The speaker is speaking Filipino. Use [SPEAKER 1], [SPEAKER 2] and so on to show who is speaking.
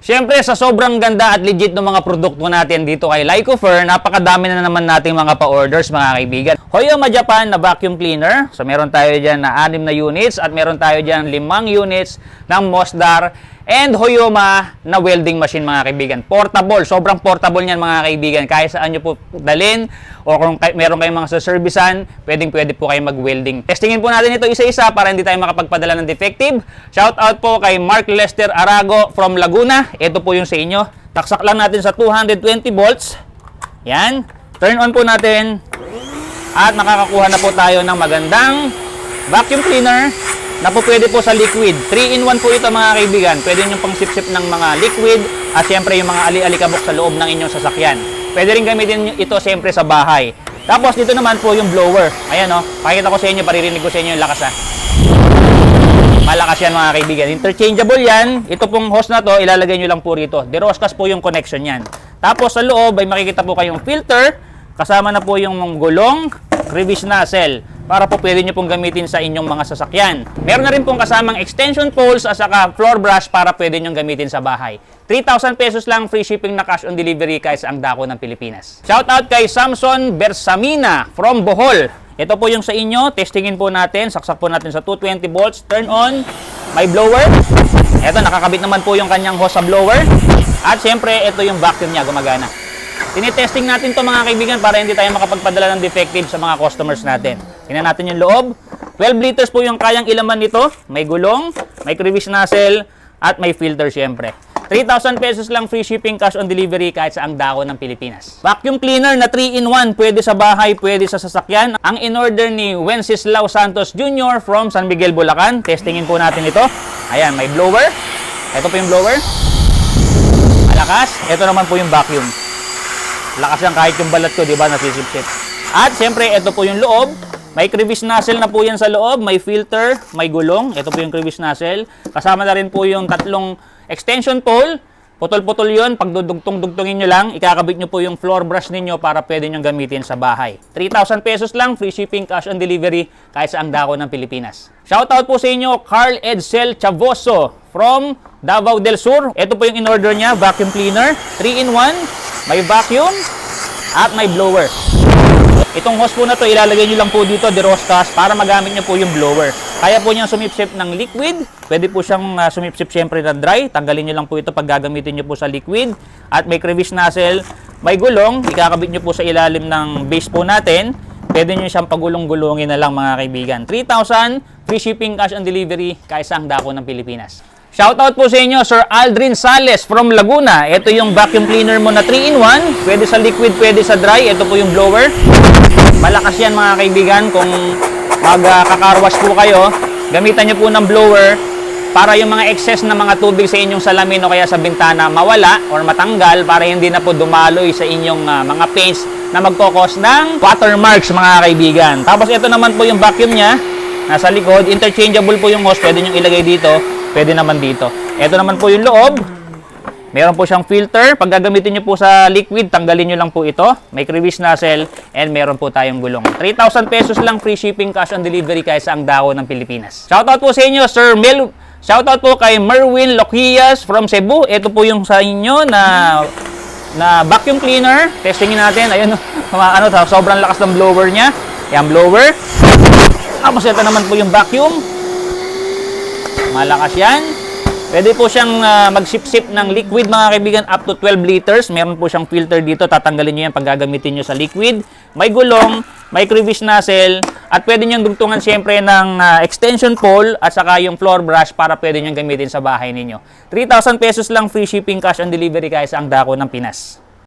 [SPEAKER 1] Siyempre, sa sobrang ganda at legit ng mga produkto natin dito kay Lycofer, napakadami na naman nating mga pa-orders mga kaibigan. Hoyoma Japan na vacuum cleaner. So meron tayo dyan na 6 na units at meron tayo dyan 5 units ng Mosdar and Hoyoma na welding machine mga kaibigan. Portable, sobrang portable niyan mga kaibigan. Kaya saan nyo po dalhin o kung kay, meron kayong mga saservisan, pwedeng pwede po kayo mag-welding. Testingin po natin ito isa-isa para hindi tayo makapagpadala ng defective. Shout out po kay Mark Lester Arago from Laguna. Ito po yung sa inyo. Taksak lang natin sa 220 volts. Yan. Turn on po natin. At nakakakuha na po tayo ng magandang vacuum cleaner na po pwede po sa liquid. 3-in-1 po ito mga kaibigan. Pwede nyo pang sip-sip ng mga liquid at siyempre yung mga ali-alikabok sa loob ng inyong sasakyan. Pwede rin gamitin ito siyempre sa bahay. Tapos dito naman po yung blower. Ayan o, oh, pakita ko sa inyo, paririnig ko sa inyo yung lakas ha. Malakas yan mga kaibigan. Interchangeable yan. Ito pong hose na to, ilalagay nyo lang po rito. Deroscas po yung connection yan. Tapos sa loob ay makikita po kayong filter. Kasama na po yung gulong, crevice nozzle para po pwede nyo pong gamitin sa inyong mga sasakyan. Meron na rin pong kasamang extension poles at saka floor brush para pwede nyo gamitin sa bahay. 3,000 pesos lang free shipping na cash on delivery kahit sa ang dako ng Pilipinas. Shout out kay Samson Bersamina from Bohol. Ito po yung sa inyo, testingin po natin, saksak po natin sa 220 volts, turn on, may blower. Ito, nakakabit naman po yung kanyang hose sa blower. At syempre, ito yung vacuum niya, gumagana. Tinitesting natin to mga kaibigan para hindi tayo makapagpadala ng defective sa mga customers natin. Tingnan natin yung loob. 12 liters po yung kayang ilaman nito. May gulong, may crevice nozzle, at may filter syempre. 3,000 pesos lang free shipping cash on delivery kahit sa ang dako ng Pilipinas. Vacuum cleaner na 3-in-1, pwede sa bahay, pwede sa sasakyan. Ang in-order ni Wenceslao Santos Jr. from San Miguel, Bulacan. Testingin po natin ito. Ayan, may blower. Ito po yung blower. Malakas. Ito naman po yung vacuum. Lakas yan kahit yung balat ko, di ba, nasisipsip. At siyempre, ito po yung loob. May crevice nozzle na po yan sa loob, may filter, may gulong. Ito po yung crevice nozzle. Kasama na rin po yung tatlong extension pole. Putol-putol yun. Pag dudugtong-dugtongin nyo lang, ikakabit nyo po yung floor brush ninyo para pwede nyo gamitin sa bahay. 3,000 pesos lang, free shipping, cash on delivery, kahit sa ang dako ng Pilipinas. Shoutout po sa inyo, Carl Edsel Chavoso from Davao del Sur. Ito po yung in-order niya, vacuum cleaner, 3-in-1, may vacuum, at may blower. Itong hose po na to, ilalagay nyo lang po dito, deroscas, para magamit nyo po yung blower. Kaya po niyang sumipsip ng liquid. Pwede po siyang uh, sumipsip syempre na dry. Tanggalin nyo lang po ito pag gagamitin nyo po sa liquid. At may crevice nozzle, may gulong. Ikakabit nyo po sa ilalim ng base po natin. Pwede nyo siyang pagulong-gulongin na lang mga kaibigan. 3,000, free shipping cash on delivery, kaisang dako ng Pilipinas. Shoutout po sa inyo, Sir Aldrin Sales from Laguna. Ito yung vacuum cleaner mo na 3-in-1. Pwede sa liquid, pwede sa dry. Ito po yung blower. Malakas yan mga kaibigan kung magkakarwash po kayo. Gamitan nyo po ng blower para yung mga excess na mga tubig sa inyong salamin o kaya sa bintana mawala or matanggal para hindi na po dumaloy sa inyong ah, mga paints na magkokos ng watermarks mga kaibigan. Tapos ito naman po yung vacuum niya. Nasa likod, interchangeable po yung hose. Pwede nyo ilagay dito, pwede naman dito. Ito naman po yung loob. Meron po siyang filter. Pag gagamitin nyo po sa liquid, tanggalin nyo lang po ito. May crevice nozzle and meron po tayong gulong. 3,000 pesos lang free shipping cash on delivery kahit sa ang dako ng Pilipinas. Shoutout po sa inyo, Sir Mel. Shoutout po kay Merwin Loquias from Cebu. Ito po yung sa inyo na na vacuum cleaner. Testingin natin. Ayun, ano, sobrang lakas ng blower niya. Yan, blower. Tapos ito naman po yung vacuum. Malakas yan. Pwede po siyang uh, mag-sip-sip ng liquid mga kaibigan up to 12 liters. Meron po siyang filter dito. Tatanggalin nyo yan pag gagamitin nyo sa liquid. May gulong, may crevice nozzle, at pwede nyo dugtungan siyempre ng uh, extension pole at saka yung floor brush para pwede nyo gamitin sa bahay ninyo. 3,000 pesos lang free shipping cash on delivery sa ang dako ng Pinas.